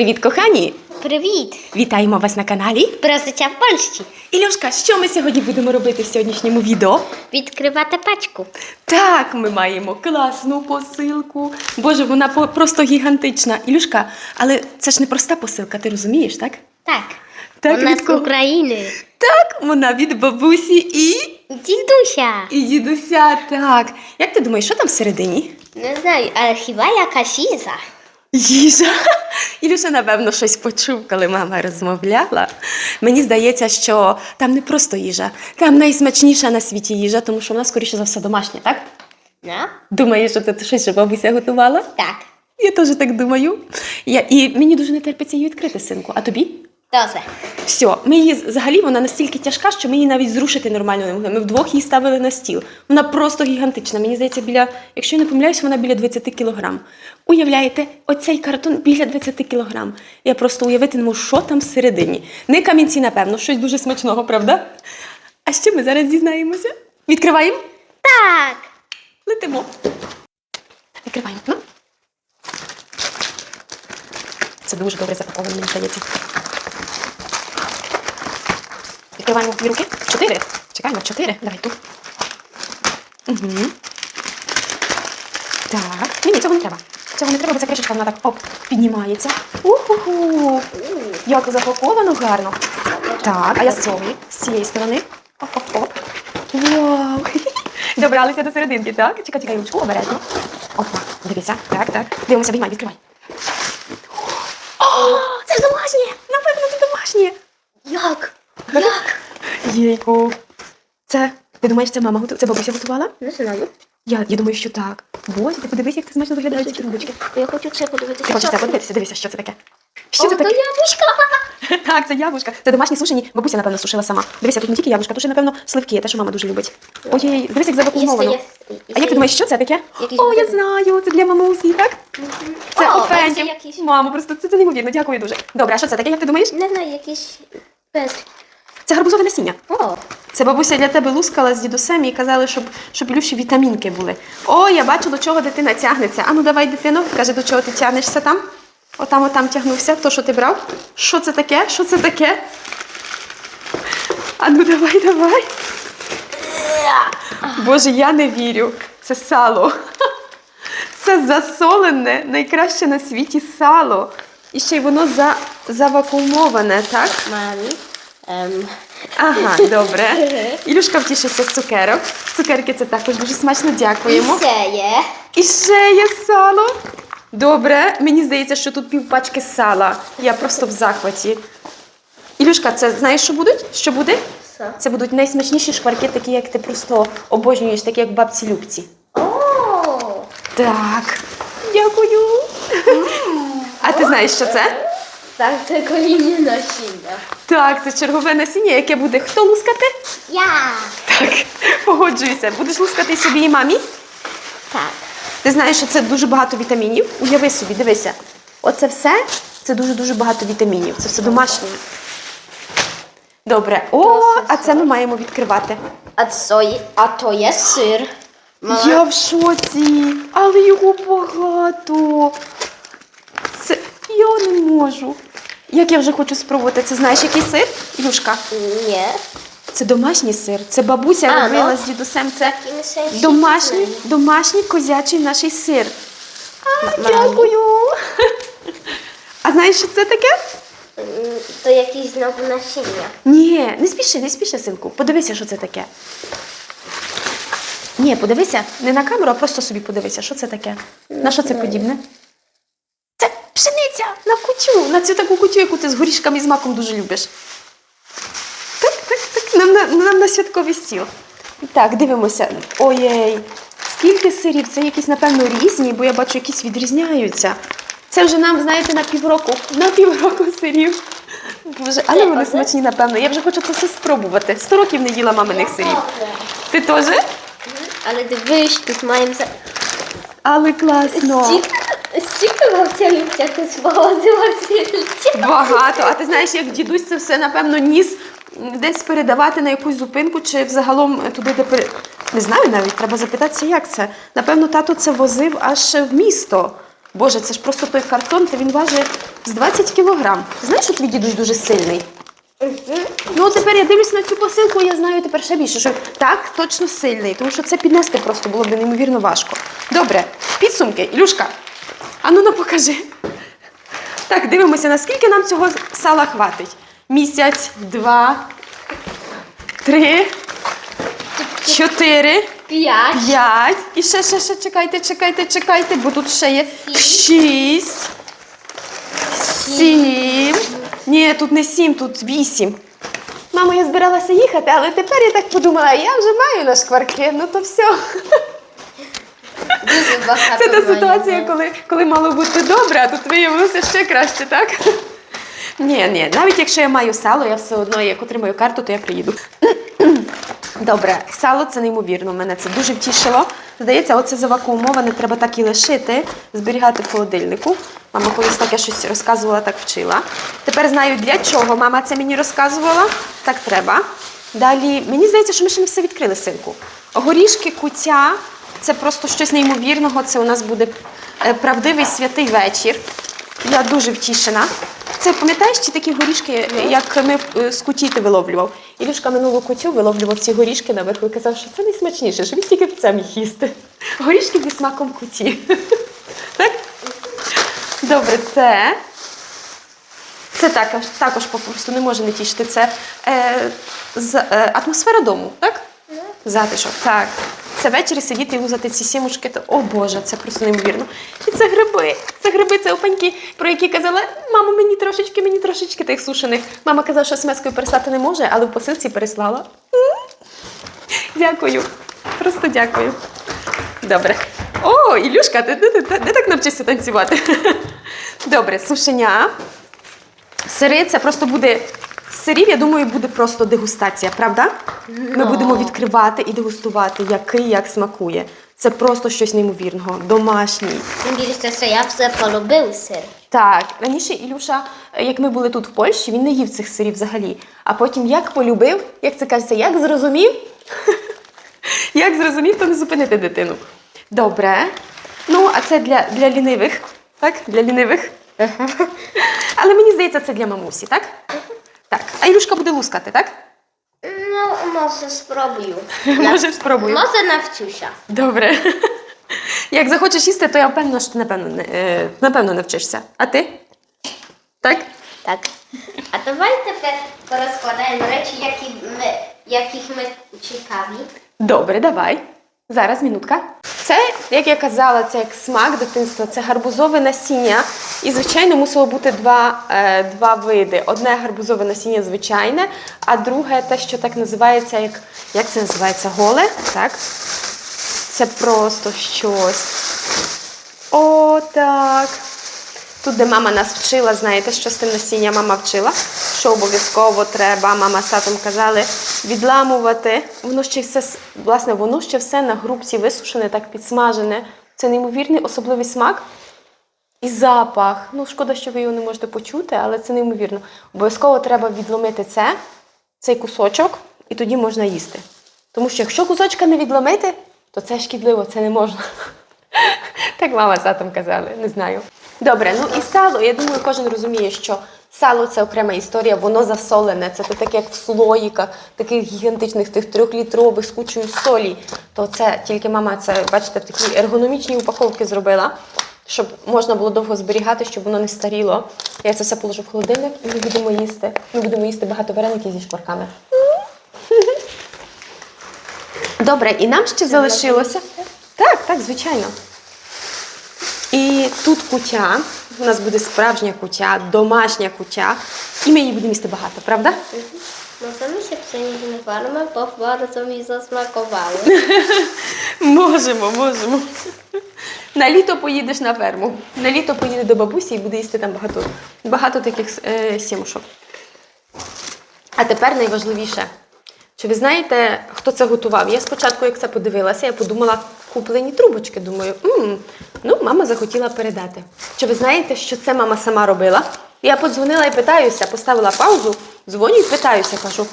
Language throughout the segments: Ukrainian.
Привіт, кохані! Привіт! Вітаємо вас на каналі. Про життя в Польщі. Ілюшка, що ми сьогодні будемо робити в сьогоднішньому відео? Відкривати пачку. Так, ми маємо класну посилку. Боже, вона просто гігантична. Ілюшка, але це ж не проста посилка, ти розумієш, так? Так. Так, Вона від з? України. Так, вона від бабусі і. Дідуся. І дідуся, так. Як ти думаєш, що там всередині? Не знаю, але хіба якась їжа? Їжа. Ілюша, напевно, щось почув, коли мама розмовляла. Мені здається, що там не просто їжа, там найсмачніша на світі їжа, тому що вона, скоріше за все, домашня, так? Yeah. Думаєш, що це щось, що бабуся готувала? Так. Я теж так думаю. Я, і мені дуже не терпиться її відкрити, синку. А тобі? Добре. Все, ми її взагалі вона настільки тяжка, що ми її навіть зрушити нормально не могли. Ми вдвох її ставили на стіл. Вона просто гігантична. Мені здається, біля, якщо я не помиляюсь, вона біля 20 кілограм. Уявляєте, оцей картон біля 20 кілограм. Я просто уявити не можу, що там всередині. Не камінці, напевно, щось дуже смачного, правда? А що ми зараз дізнаємося? Відкриваємо? Так. Летимо. Відкриваємо. Це дуже добре запаковано, мені здається. Відкриваємо дві руки. Чотири. Чекаємо, чотири. Давай тут. Угу. Так. Ні, ні, цього не треба. Цього не треба, бо ця кришечка вона так оп, піднімається. Уху. Як запаковано гарно. Так, а я з цієї, з цієї сторони. Оп-оп-оп. Вау! Добралися до серединки, так? Чекай, чекай, ручку обережно. Опа, дивися. Так, так. Дивимося, виймай, відкривай. О, це ж домашнє! Напевно, це домашнє. Як? Як? Єйку. Це, ти думаєш, це мама готувала? Це бабуся готувала? Не знаю. Я, я думаю, що так. Боже, ти подивись, як це смачно виглядають ці трубочки. Я хочу це подивитися. Ти хочеш це подивитися? Дивися, що це таке. Що О, це то таке? яблучка. Так, це яблучка. Це домашні сушені. Бабуся, напевно, сушила сама. Дивися, тут не тільки яблучка, тут ще, напевно, сливки, те, що мама дуже любить. Ой, дивись, як завакумовано. А як ти думаєш, що це таке? О, я буде. знаю, це для мамусі, так? Це О. Мамо, просто це, це неймовірно, дякую дуже. Добре, а що це таке, як ти думаєш? Не знаю, якийсь пес. Це гарбузове насіння. О, Це бабуся для тебе лускала з дідусем і казали, щоб, щоб Ілюші вітамінки були. О, я бачу, до чого дитина тягнеться. Ану, давай, дитино, каже, до чого ти тягнешся там? Отам, отам тягнувся, то, що ти брав. Що це таке? Що це таке? Ану, давай, давай. Боже, я не вірю. Це сало. Це засолене, найкраще на світі сало. І ще й воно за, завакуумоване, так? мамі. Ем, Ага, добре. Ілюшка втішиться з цукерок. Цукерки це також дуже смачно, дякуємо. це є. І ще є сало. Добре, мені здається, що тут півпачки сала. Я просто в захваті. Ілюшка, це знаєш, що будуть? Що буде? Що? Це будуть найсмачніші шкварки, такі, як ти просто обожнюєш, такі, як бабці Любці. О, Так. Дякую. А ти знаєш, що це? Так, це коління насіння. Так, це чергове насіння, яке буде хто лускати? Я. Так, погоджуюся. Будеш лускати собі і мамі? Так. Ти знаєш, що це дуже багато вітамінів. Уяви собі, дивися. Оце все це дуже-дуже багато вітамінів. Це все домашнє. Добре. О, а це ми маємо відкривати. А то є, а то є сир. Я в шоці, але його багато. Це я не можу. Як я вже хочу спробувати. Це знаєш, який сир? Юшка? Ні. Це домашній сир. Це бабуся А, робила ну. з дідусем. Це домашній, домашній козячий наш сир. А, дякую. А знаєш, що це таке? То якісь знову насіння. Ні, не спіши, не спіши, синку. Подивися, що це таке. Ні, подивися, не на камеру, а просто собі подивися, що це таке. На що це подібне? Пшениця на кутю, на цю таку кутю, яку ти з горішками і з маком дуже любиш. Так, так, так, нам на, нам на святковий стіл. Так, дивимося. Ой, скільки сирів? Це якісь, напевно, різні, бо я бачу, якісь відрізняються. Це вже нам, знаєте, на півроку. На півроку сирів. Боже, але вони смачні, напевно. Я вже хочу це все спробувати. Сто років не їла маминих сирів. Ти теж? Але дивись, тут маємо. Але класно. Стільки бабця Любця тут звідти. Багато. А ти знаєш, як дідусь це все, напевно, ніс десь передавати на якусь зупинку чи взагалом туди, де пере... Не знаю навіть, треба запитатися, як це. Напевно, тато це возив аж в місто. Боже, це ж просто той картон, та він важить з 20 кілограм. Знаєш, що твій дідусь дуже сильний? Ну, тепер я дивлюсь на цю посилку, я знаю тепер ще більше, що так, точно сильний, тому що це піднести просто було б неймовірно важко. Добре, підсумки. Ілюшка, а ну ну покажи. Так, дивимося, наскільки нам цього сала хватить. Місяць, два, три, чотири, П'ять. п'ять. І ще, ще, ще, чекайте, чекайте, чекайте, бо тут ще є шість, сім. Ні, тут не сім, тут вісім. Мамо, я збиралася їхати, але тепер я так подумала, я вже маю на шкварки, ну то все. Дуже багато. Це та ситуація, коли, коли мало бути добре, а тут виявилося ще краще, так? Ні, ні, навіть якщо я маю сало, я все одно, як отримаю карту, то я приїду. Добре, сало це неймовірно. Мене це дуже втішило. Здається, оце завакуумоване треба так і лишити, зберігати в холодильнику. Мама колись таке щось розказувала, так вчила. Тепер знаю для чого мама це мені розказувала. Так треба. Далі, мені здається, що ми ще не все відкрили синку. Горішки, куття це просто щось неймовірного. Це у нас буде е, правдивий святий вечір. Я дуже втішена. Це пам'ятаєш ці такі горішки, е, як ми е, з куті ти виловлював? Ілюшка минулу кутю виловлював ці горішки наверху і казав, що це найсмачніше, що він тільки це міг їсти. Горішки зі смаком куті. Так? Добре, це. Це також, також попросту не може не тішити. Це е, з, е, атмосфера дому, так? Затишок, так. Це ввечері сидіти і лузати ці сімушки, то о Боже, це просто неймовірно. І це гриби. Це гриби, це опаньки, про які казала, мамо, мені трошечки, мені трошечки тих сушених. Мама казала, що смс-кою переслати не може, але в посилці переслала. Дякую. Просто дякую. Добре. О, Ілюшка, ти де так навчишся танцювати? Добре, сушеня. Сири це просто буде. Сирів, я думаю, буде просто дегустація, правда? Ми Ну. будемо відкривати і дегустувати, який як смакує. Це просто щось неймовірного, домашній. Тим більше, що я все полюбив сир. Так, раніше Ілюша, як ми були тут в Польщі, він не їв цих сирів взагалі. А потім як полюбив, як це кажеться, як зрозумів, як зрозумів, то не зупинити дитину. Добре. Ну, а це для, для лінивих, так? Для лінивих. Але мені здається, це для мамусі, так? Так. А Ілюшка буде лускати, так? Ну, може, спробую. Може, спробую. Може, навчуся. Добре. Як захочеш їсти, то я впевнена, що ти напевно не, е, напевно навчишся. А ти? Так? Так. А давай тепер порозкладаємо речі, які ми, яких ми цікаві. Добре, давай. Зараз минутка. Це, як я казала, це як смак дитинства, це гарбузове насіння. І, звичайно, мусило бути два, е, два види. Одне гарбузове насіння звичайне, а друге те, що так називається, як, як це називається? Голе. Так? Це просто щось. О, так. Тут, де мама нас вчила, знаєте, що з тим насіння мама вчила, що обов'язково треба, мама з татом казали, відламувати. Воно ще все, власне, воно ще все на грубці висушене, так підсмажене. Це неймовірний особливий смак і запах. Ну, шкода, що ви його не можете почути, але це неймовірно. Обов'язково треба відломити це, цей кусочок, і тоді можна їсти. Тому що якщо кусочка не відломити, то це шкідливо, це не можна. Так мама з татом казали, не знаю. Добре, ну і сало. Я думаю, кожен розуміє, що сало це окрема історія, воно засолене. Це то таке, як в слоїках, таких гігантичних, тих трьохлітрових з кучою солі. То це тільки мама це, бачите, в такій ергономічній упаковці зробила, щоб можна було довго зберігати, щоб воно не старіло. Я це все положу в холодильник і ми будемо їсти. Ми будемо їсти багато вареників зі шкварками. Добре, і нам ще залишилося. Так, так, звичайно. І тут кутя. У нас буде справжня кутя, домашня кутя. І ми її будемо їсти багато, правда? Możemy się przenieść na farmę, bo bardzo mi zasmakowało. Можемо, можемо. На літо поїдеш на ферму. На літо поїде до бабусі і буде їсти там багато, багато таких е, сімушок. А тепер найважливіше. Чи ви знаєте, хто це готував? Я спочатку, як це подивилася, я подумала, куплені трубочки. Думаю, м ну, мама захотіла передати. Чи ви знаєте, що це мама сама робила? Я подзвонила і питаюся, поставила паузу, дзвоню і питаюся, кажу: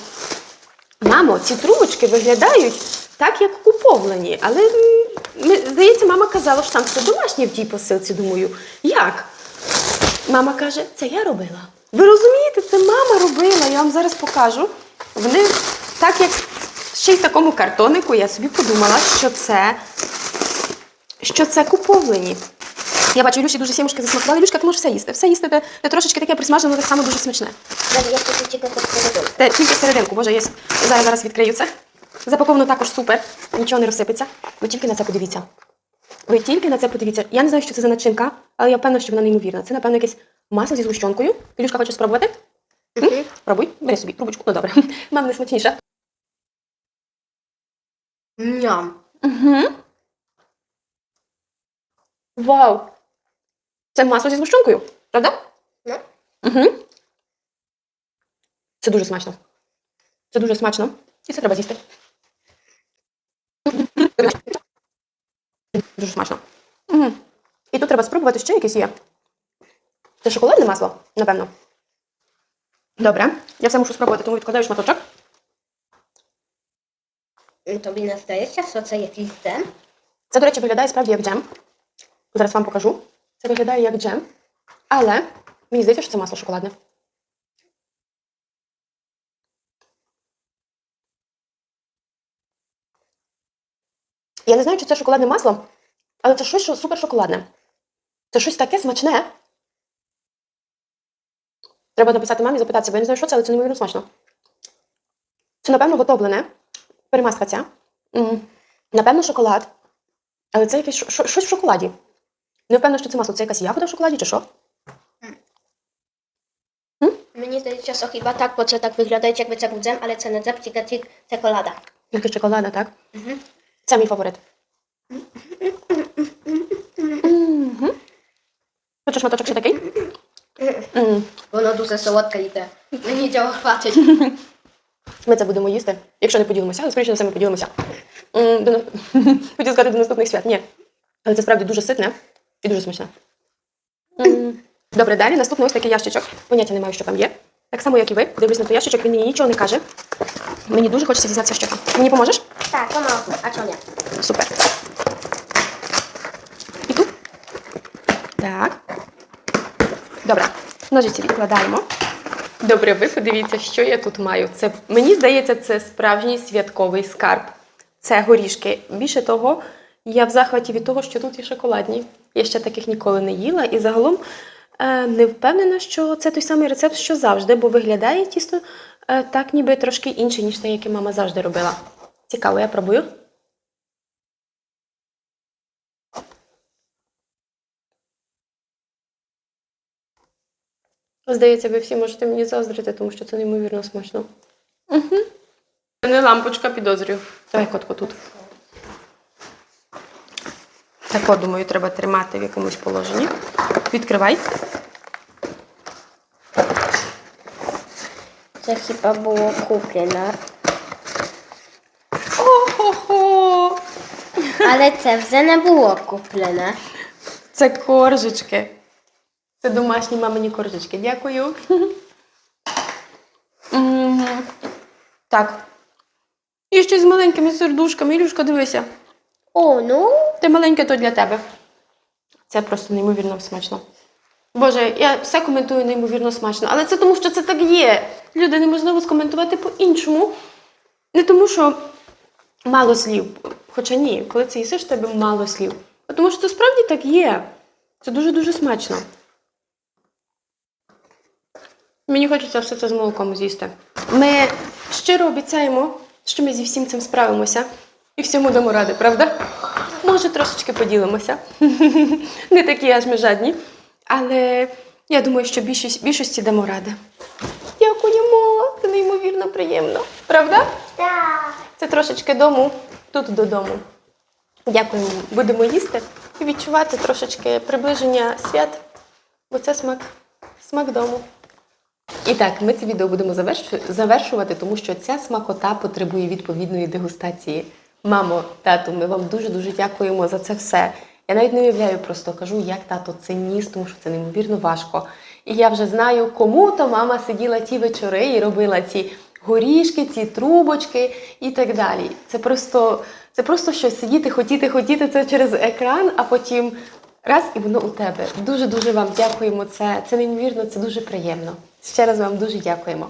Мамо, ці трубочки виглядають так, як куповлені, але м, ми- здається, мама казала, що там все домашнє в тій посилці. Думаю, як? Мама каже, це я робила. Ви розумієте, це мама робила. Я вам зараз покажу. Вони, так як ще й в такому картонику, я собі подумала, що це, що це куповлені. Я бачу, Ілюші дуже сімушки засмакували. Ілюшка, ти можеш все їсти. Все їсти, де, де трошечки таке присмажено, так само дуже смачне. Я хочу чекати середину. Те тільки серединку, боже, я зараз зараз відкрию це. Запаковано також супер, нічого не розсипеться. Ви тільки на це подивіться. Ви тільки на це подивіться. Я не знаю, що це за начинка, але я впевнена, що вона неймовірна. Це, напевно, якесь масло зі згущенкою. Ілюшка хоче спробувати? М? Пробуй, бери собі трубочку. Ну добре. Мам не смачніше. Ням. Угу. Вау! Це масло зі згущенкою, правда? Ну. Угу. Це дуже смачно. Це дуже смачно. І це треба з'їсти. Дуже смачно. Угу. І тут треба спробувати ще якесь є. Це шоколадне масло, напевно. Добре. Я все мушу спробувати, тому відкладаю шматочок. Тобі не здається, що це якийсь дзем? Це, до речі, виглядає справді як джем. Зараз вам покажу. Це виглядає як джем. Але мені здається, що це масло шоколадне. Я не знаю, чи це шоколадне масло, але це щось що супер шоколадне. Це щось таке смачне. Треба написати мамі, запитатися, бо я не знаю, що це, але це неймовірно смачно. Це, напевно, готовлене. Перемазка ця. Напевно, шоколад. Але це якесь щось в шоколаді. Не впевнена, що це масло. Це якась ягода в шоколаді чи що? Мені здається, що хіба так, бо це так виглядає, якби це був дзем, але це не дзем, тільки тільки шоколада. Тільки шоколада, так? Мгм. Це мій фаворит. Мгм. Хочеш шматочок ще такий? М. Воно дуже солодке йде. Мені цього хватить. Ми це будемо їсти. Якщо не поділимося, але скоріше за все ми поділимося. М, До... на- Хотів сказати до наступних свят. Ні. Але це справді дуже ситне і дуже смачне. М. Добре, далі наступний ось такий ящичок. Поняття не маю, що там є. Так само, як і ви. Дивлюсь на той ящичок, він мені нічого не каже. Мені дуже хочеться дізнатися, що там. Мені поможеш? Так, можна. А чого ні? Супер. І тут? Так. Добре. Ножиці відкладаємо. Добре, ви подивіться, що я тут маю. Це, мені здається, це справжній святковий скарб. Це горішки. Більше того, я в захваті від того, що тут є шоколадні. Я ще таких ніколи не їла. І загалом е, не впевнена, що це той самий рецепт, що завжди, бо виглядає тісто е, так, ніби трошки інше, ніж те, яке мама завжди робила. Цікаво, я пробую. Здається, ви всі можете мені заздрити, тому що це неймовірно смачно. Угу. Не лампочка підозрюю. Давай котку тут. Так, от, думаю, треба тримати в якомусь положенні. Відкривай. Це хіба було куплено. О-хо-хо! Але це вже не було куплене. Це коржички. Це домашні мамині коржички. Дякую. Так. І ще з маленькими сердушками. Ілюшка, дивися. О, ну. Те маленьке то для тебе. Це просто неймовірно смачно. Боже, я все коментую неймовірно смачно, але це тому, що це так є. Люди неможливо скоментувати по-іншому. Не тому, що мало слів. Хоча ні, коли це їсиш, тебе мало слів. А Тому що це справді так є. Це дуже-дуже смачно. Мені хочеться все це з молоком з'їсти. Ми щиро обіцяємо, що ми зі всім цим справимося і всьому дамо ради, правда? Може, трошечки поділимося. Не такі аж ми жадні. Але я думаю, що більшість, більшості дамо ради. Дякуємо! Це неймовірно приємно, правда? Так. Це трошечки дому, тут додому. Дякуємо. Будемо їсти і відчувати трошечки приближення свят, бо це смак, смак дому. І так, ми це відео будемо завершувати, тому що ця смакота потребує відповідної дегустації. Мамо, тату, ми вам дуже-дуже дякуємо за це все. Я навіть не уявляю, просто кажу, як тато це ніс, тому що це неймовірно важко. І я вже знаю, кому то мама сиділа ті вечори і робила ці горішки, ці трубочки і так далі. Це просто, це просто щось сидіти, хотіти, хотіти це через екран, а потім раз і воно у тебе. Дуже дуже вам дякуємо. Це, це неймовірно, це дуже приємно. Ще раз вам дуже дякуємо.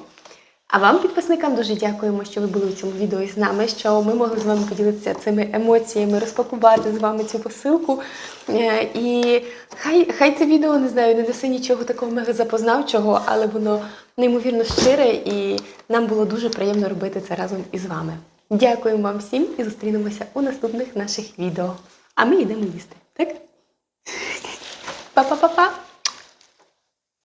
А вам, підписникам, дуже дякуємо, що ви були у цьому відео із нами, що ми могли з вами поділитися цими емоціями, розпакувати з вами цю посилку. Е, І хай, хай це відео не знаю, не несе нічого такого мега запознавчого, але воно неймовірно щире, і нам було дуже приємно робити це разом із вами. Дякуємо вам всім і зустрінемося у наступних наших відео. А ми йдемо їсти, так? Па-па-па-па!